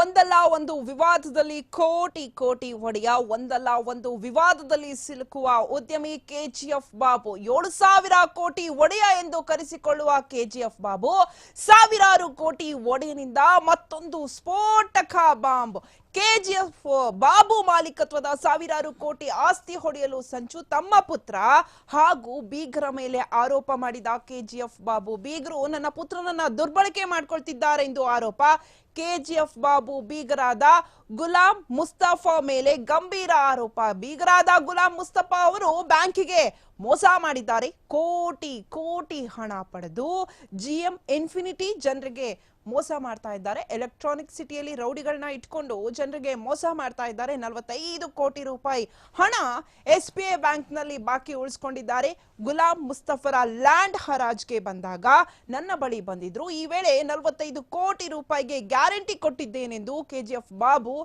ಒಂದಲ್ಲ ಒಂದು ವಿವಾದದಲ್ಲಿ ಕೋಟಿ ಕೋಟಿ ಒಡೆಯ ಒಂದಲ್ಲ ಒಂದು ವಿವಾದದಲ್ಲಿ ಸಿಲುಕುವ ಉದ್ಯಮಿ ಕೆಜಿಎಫ್ ಬಾಬು. ಏಳು ಸಾವಿರ ಕೋಟಿ ಒಡೆಯ ಎಂದು ಕರೆಸಿಕೊಳ್ಳುವ ಕೆಜಿಎಫ್ ಬಾಬು. ಸಾವಿರಾರು ಕೋಟಿ ಒಡೆಯನಿಂದ ಮತ್ತೊಂದು ಸ್ಫೋಟಕ ಬಾಂಬ್. ಕೆಜಿಎಫ್ ಬಾಬು ಮಾಲೀಕತ್ವದ ಸಾವಿರಾರು ಕೋಟಿ ಆಸ್ತಿ ಹೊಡೆಯಲು ಸಂಚು ತಮ್ಮ ಪುತ್ರ ಹಾಗೂ ಬೀಗರ ಮೇಲೆ ಆರೋಪ ಮಾಡಿದ ಕೆಜಿಎಫ್ ಬಾಬು ಬೀಗರು ನನ್ನ ಪುತ್ರನನ್ನ ದುರ್ಬಳಕೆ ಮಾಡ್ಕೊಳ್ತಿದ್ದಾರೆ ಎಂದು ಆರೋಪ. ಕೆಜಿಎಫ್ ಬಾಬು ಬೀಗರಾದ ಗುಲಾಂ ಮುಸ್ತಫಾ ಮೇಲೆ ಗಂಭೀರ ಆರೋಪ. ಬೀಗರಾದ ಗುಲಾಂ ಮುಸ್ತಫಾ ಅವರು ಬ್ಯಾಂಕಿಗೆ ಮೋಸ ಮಾಡಿದ್ದಾರೆ. ಕೋಟಿ ಕೋಟಿ ಹಣ ಪಡೆದು ಜಿಎಂ ಇನ್ಫಿನಿಟಿ ಜನರಿಗೆ ಮೋಸ ಮಾಡ್ತಾ ಇದ್ದಾರೆ. ಎಲೆಕ್ಟ್ರಾನಿಕ್ ಸಿಟಿಯಲ್ಲಿ ರೌಡಿಗಳನ್ನ ಇಟ್ಕೊಂಡು ಜನರಿಗೆ ಮೋಸ ಮಾಡ್ತಾ ಇದ್ದಾರೆ. ನಲವತ್ತೈದು ಕೋಟಿ ರೂಪಾಯಿ ಹಣ ಎಸ್ ಬಿ ಐ ಬ್ಯಾಂಕ್ನಲ್ಲಿ ಬಾಕಿ ಉಳಿಸ್ಕೊಂಡಿದ್ದಾರೆ. ಗುಲಾಂ ಮುಸ್ತಫರ ಲ್ಯಾಂಡ್ ಹರಾಜ್ಗೆ ಬಂದಾಗ ನನ್ನ ಬಳಿ ಬಂದಿದ್ರು. ಈ ವೇಳೆ ನಲವತ್ತೈದು ಕೋಟಿ ರೂಪಾಯಿಗೆ ಗ್ಯಾರಂಟಿ ಕೊಟ್ಟಿದ್ದೇನೆಂದು ಕೆಜಿಎಫ್ ಬಾಬು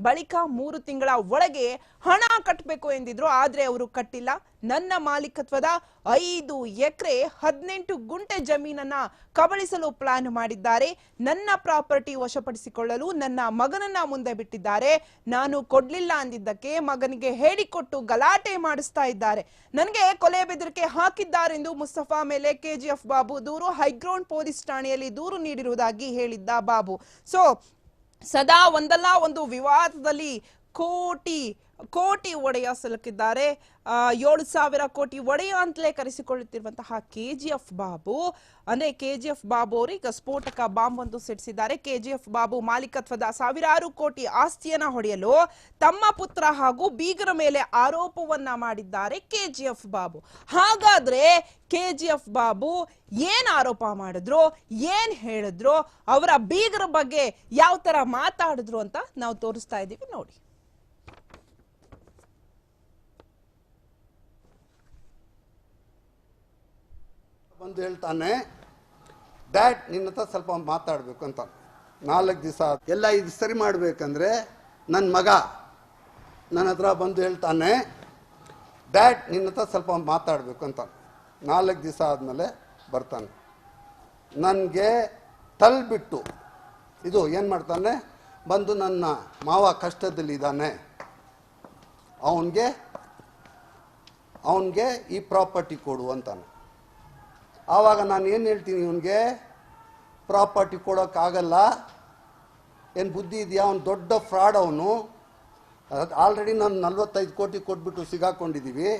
ಬಳಿಕ ಮೂರು ತಿಂಗಳ ಒಳಗೆ ಹಣ ಕಟ್ಟಬೇಕು ಎಂದಿದ್ರು, ಆದ್ರೆ ಅವರು ಕಟ್ಟಿಲ್ಲ. ನನ್ನ ಮಾಲೀಕತ್ವದ ಐದು ಎಕರೆ ಹದಿನೆಂಟು ಗುಂಟೆ ಜಮೀನನ್ನ ಕಬಳಿಸಲು ಪ್ಲಾನ್ ಮಾಡಿದ್ದಾರೆ. ನನ್ನ ಪ್ರಾಪರ್ಟಿ ವಶಪಡಿಸಿಕೊಳ್ಳಲು ನನ್ನ ಮಗನನ್ನ ಮುಂದೆ ಬಿಟ್ಟಿದ್ದಾರೆ. ನಾನು ಕೊಡ್ಲಿಲ್ಲ ಅಂದಿದ್ದಕ್ಕೆ ಮಗನಿಗೆ ಹೇಳಿಕೊಟ್ಟು ಗಲಾಟೆ ಮಾಡಿಸ್ತಾ ಇದ್ದಾರೆ. ನನಗೆ ಕೊಲೆ ಬೆದರಿಕೆ ಹಾಕಿದ್ದಾರೆಂದು ಮುಸ್ತಫಾ ಮೇಲೆ ಕೆಜಿಎಫ್ ಬಾಬು ದೂರು, ಹೈಗ್ರೌಂಡ್ ಪೊಲೀಸ್ ಠಾಣೆಯಲ್ಲಿ ದೂರು ನೀಡಿರುವುದಾಗಿ ಹೇಳಿದ್ದ ಬಾಬು. ಸೊ ಸದಾ ಒಂದಲ್ಲ ಒಂದು ವಿವಾದದಲ್ಲಿ ಕೋಟಿ ಕೋಟಿ ಒಡೆಯ ಸಿಲುಕಿದ್ದಾರೆ. ಏಳು ಸಾವಿರ ಕೋಟಿ ಒಡೆಯ ಅಂತಲೇ ಕರೆಸಿಕೊಳ್ಳುತ್ತಿರುವಂತಹ ಕೆ ಜಿ ಎಫ್ ಬಾಬು. ಅಂದರೆ ಕೆ ಜಿ ಎಫ್ ಬಾಬು ಅವರು ಈಗ ಸ್ಫೋಟಕ ಬಾಂಬ್ ಒಂದು ಸಿಡಿಸಿದ್ದಾರೆ. ಕೆ ಜಿ ಎಫ್ ಬಾಬು ಮಾಲೀಕತ್ವದ ಸಾವಿರಾರು ಕೋಟಿ ಆಸ್ತಿಯನ್ನ ಹೊಡೆಯಲು ತಮ್ಮ ಪುತ್ರ ಹಾಗೂ ಬೀಗರ ಮೇಲೆ ಆರೋಪವನ್ನ ಮಾಡಿದ್ದಾರೆ ಕೆ ಜಿ ಎಫ್ ಬಾಬು. ಹಾಗಾದ್ರೆ ಕೆ ಜಿ ಎಫ್ ಬಾಬು ಏನ್ ಆರೋಪ ಮಾಡಿದ್ರು, ಏನ್ ಹೇಳಿದ್ರು, ಅವರ ಬೀಗರ ಬಗ್ಗೆ ಯಾವ ತರ ಮಾತಾಡಿದ್ರು ಅಂತ ನಾವು ತೋರಿಸ್ತಾ ಇದ್ದೀವಿ ನೋಡಿ. ಬಂದು ಹೇಳ್ತಾನೆ ಡ್ಯಾಡ್ ನಿನ್ನ ಹತ್ರ ಸ್ವಲ್ಪ ಮಾತಾಡಬೇಕು ಅಂತ. ನಾಲ್ಕು ದಿವಸ ಎಲ್ಲ ಇದು ಸರಿ ಮಾಡಬೇಕಂದ್ರೆ ನನ್ನ ಮಗ ನನ್ನ ಹತ್ರ ಬಂದು ಹೇಳ್ತಾನೆ ಡ್ಯಾಡ್ ನಿನ್ನ ಹತ್ರ ಸ್ವಲ್ಪ ಮಾತಾಡಬೇಕು ಅಂತ. ನಾಲ್ಕು ದಿವಸ ಆದಮೇಲೆ ಬರ್ತಾನೆ. ನನಗೆ ತಲ್ಬಿಟ್ಟು, ಇದು ಏನು ಮಾಡ್ತಾನೆ, ಬಂದು ನನ್ನ ಮಾವ ಕಷ್ಟದಲ್ಲಿದ್ದಾನೆ. ಅವನಿಗೆ ಅವನಿಗೆ ಈ ಪ್ರಾಪರ್ಟಿ ಕೊಡು ಅಂತಾನೆ. ಆವಾಗ ನಾನು ಏನು ಹೇಳ್ತೀನಿ ಇವನಿಗೆ ಪ್ರಾಪರ್ಟಿ ಕೊಡೋಕ್ಕಾಗಲ್ಲ, ಏನು ಬುದ್ಧಿ ಇದೆಯಾ? ಅವ್ನು ದೊಡ್ಡ ಫ್ರಾಡ್ ಅವನು. ಆಲ್ರೆಡಿ ನಾನು ನಲ್ವತ್ತೈದು ಕೋಟಿ ಕೊಟ್ಬಿಟ್ಟು ಸಿಗಾಕೊಂಡಿದ್ದೀವಿ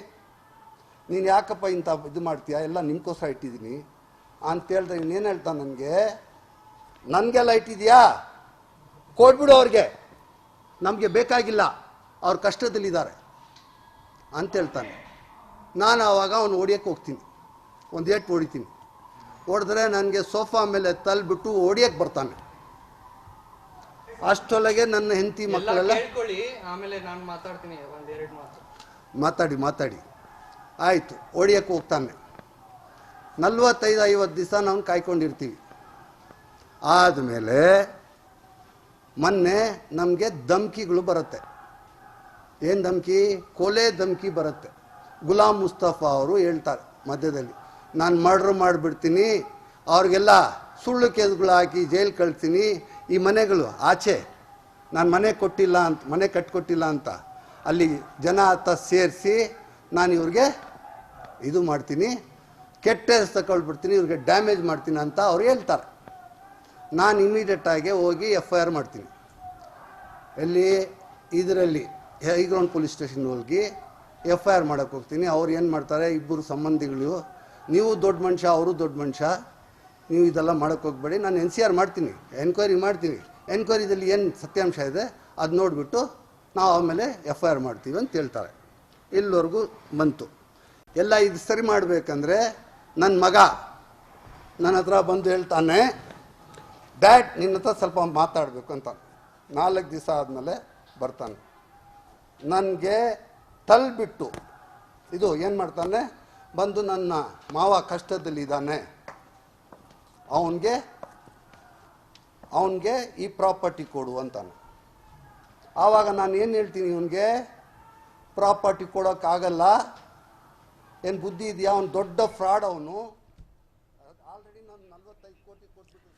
ನೀನು ಯಾಕಪ್ಪ ಇಂಥ ಇದು ಮಾಡ್ತೀಯಾ? ಎಲ್ಲ ನಿಮ್ಗೋಸ್ಕರ ಇಟ್ಟಿದ್ದೀನಿ. ಅಂತ ಹೇಳಿದ್ರೆ ಏನು ಹೇಳ್ತಾನೆ ನನಗೆ? ನನಗೆಲ್ಲ ಇಟ್ಟಿದೆಯಾ? ಕೊಟ್ಬಿಡು ಅವ್ರಿಗೆ. ನಮಗೆ ಬೇಕಾಗಿಲ್ಲ. ಅವ್ರ ಕಷ್ಟದಲ್ಲಿದ್ದಾರೆ. ಅಂತ ಹೇಳ್ತಾನೆ. ನಾನು ಆವಾಗ ಅವನು ಹೊಡಿಯೋಕ್ಕೆ ಹೋಗ್ತೀನಿ. ಒಂದು ಏಟು ಹೊಡಿತೀನಿ ಹೊಡೆದ್ರೆ ನನಗೆ ಸೋಫಾ ಮೇಲೆ ತಳ್ಬಿಟ್ಟು ಹೊಡಿಯೋಕ್ಕೆ ಬರ್ತಾನೆ. ಅಷ್ಟೊಳಗೆ ನನ್ನ ಹೆಂಡತಿ ಮಕ್ಕಳೆಲ್ಲ ಆಮೇಲೆ ನಾನು ಮಾತಾಡ್ತೀನಿ ಮಾತು. ಮಾತಾಡಿ ಮಾತಾಡಿ. ಆಯಿತು ಹೊಡಿಯೋಕ್ಕೆ ಹೋಗ್ತಾನೆ. ನಲ್ವತ್ತೈದು ಐವತ್ತು ದಿವಸ ನಾವು ಕಾಯ್ಕೊಂಡಿರ್ತೀವಿ. ಆದಮೇಲೆ ಮೊನ್ನೆ ನಮಗೆ ಧಮ್ಕಿಗಳು ಬರುತ್ತೆ. ಏನು ಧಮ್ಕಿ? ಕೊಲೆ ಧಮ್ಕಿ ಬರುತ್ತೆ. ಗುಲಾಮ್ ಮುಸ್ತಫಾ ಅವರು ಹೇಳ್ತಾರೆ ಮಧ್ಯದಲ್ಲಿ. ನಾನು ಮರ್ಡ್ರ್ ಮಾಡಿಬಿಡ್ತೀನಿ. ಅವ್ರಿಗೆಲ್ಲ ಸುಳ್ಳು ಕೇಸ್ಗಳು ಹಾಕಿ ಜೈಲು ಕಳ್ತೀನಿ ಈ ಮನೆಗಳು ಆಚೆ. ನಾನು ಮನೆ ಕೊಟ್ಟಿಲ್ಲ ಅಂತ, ಮನೆ ಕಟ್ಕೊಟ್ಟಿಲ್ಲ ಅಂತ. ಅಲ್ಲಿ ಜನ ಹತ್ತ ಸೇರಿಸಿ ನಾನು ಇವ್ರಿಗೆ ಇದು ಮಾಡ್ತೀನಿ. ಕೆಟ್ಟ ತಗೊಳ್ಬಿಡ್ತೀನಿ ಇವ್ರಿಗೆ ಡ್ಯಾಮೇಜ್ ಮಾಡ್ತೀನಿ ಅಂತ ಅವ್ರು ಹೇಳ್ತಾರೆ. ನಾನು ಇಮಿಡಿಯೇಟಾಗಿ ಹೋಗಿ ಎಫ್ ಐ ಆರ್ ಮಾಡ್ತೀನಿ. ಎಲ್ಲಿ? ಇದರಲ್ಲಿ, ಹೈಗ್ರೌಂಡ್ ಪೊಲೀಸ್ ಸ್ಟೇಷನ್ ಹೋಗಿ ಎಫ್ ಐ ಆರ್ ಮಾಡೋಕ್ಕೆ ಹೋಗ್ತೀನಿ. ಅವ್ರು ಏನು ಮಾಡ್ತಾರೆ? ಇಬ್ಬರು ಸಂಬಂಧಿಗಳು ನೀವು ದೊಡ್ಡ ಮನುಷ್ಯ, ಅವರು ದೊಡ್ಡ ಮನುಷ್ಯ, ನೀವು ಇದೆಲ್ಲ ಮಾಡೋಕ್ಕೆ ಹೋಗ್ಬೇಡಿ. ನಾನು ಎನ್ ಸಿ ಆರ್ ಮಾಡ್ತೀನಿ, ಎನ್ಕ್ವೈರಿ ಮಾಡ್ತೀನಿ. ಎನ್ಕ್ವೈರಿದಲ್ಲಿ ಏನು ಸತ್ಯಾಂಶ ಇದೆ, ಅದು ನೋಡಿಬಿಟ್ಟು ನಾವು ಆಮೇಲೆ ಎಫ್ ಐ ಆರ್ ಮಾಡ್ತೀವಿ ಅಂತ ಹೇಳ್ತಾರೆ. ಇಲ್ಲಿವರೆಗೂ ಬಂತು. ಎಲ್ಲ ಇದು ಸರಿ ಮಾಡಬೇಕಂದ್ರೆ ನನ್ನ ಮಗ ನನ್ನ ಹತ್ರ ಬಂದು ಹೇಳ್ತಾನೆ, ಡ್ಯಾಡ್, ನಿನ್ನ ಹತ್ರ ಸ್ವಲ್ಪ ಮಾತಾಡಬೇಕು ಅಂತ. ನಾಲ್ಕು ದಿವಸ ಆದಮೇಲೆ ಬರ್ತಾನೆ. ನನಗೆ ತಲ್ಬಿಟ್ಟು, ಇದು ಏನು ಮಾಡ್ತಾನೆ ಬಂದು ನನ್ನ ಮಾವ ಕಷ್ಟದಲ್ಲಿದ್ದಾನೆ, ಅವನಿಗೆ ಅವನಿಗೆ ಈ ಪ್ರಾಪರ್ಟಿ ಕೊಡು ಅಂತಾನೆ. ಆವಾಗ ನಾನು ಏನು ಹೇಳ್ತೀನಿ ಇವನಿಗೆ, ಪ್ರಾಪರ್ಟಿ ಕೊಡೋಕ್ಕಾಗಲ್ಲ, ಏನು ಬುದ್ಧಿ ಇದೆಯಾ? ಅವನು ದೊಡ್ಡ ಫ್ರಾಡ್ ಅವನು. ಆಲ್ರೆಡಿ ನಾನು ನಲ್ವತ್ತೈದು ಕೋಟಿ ಕೊಟ್ಬಿಟ್ಟು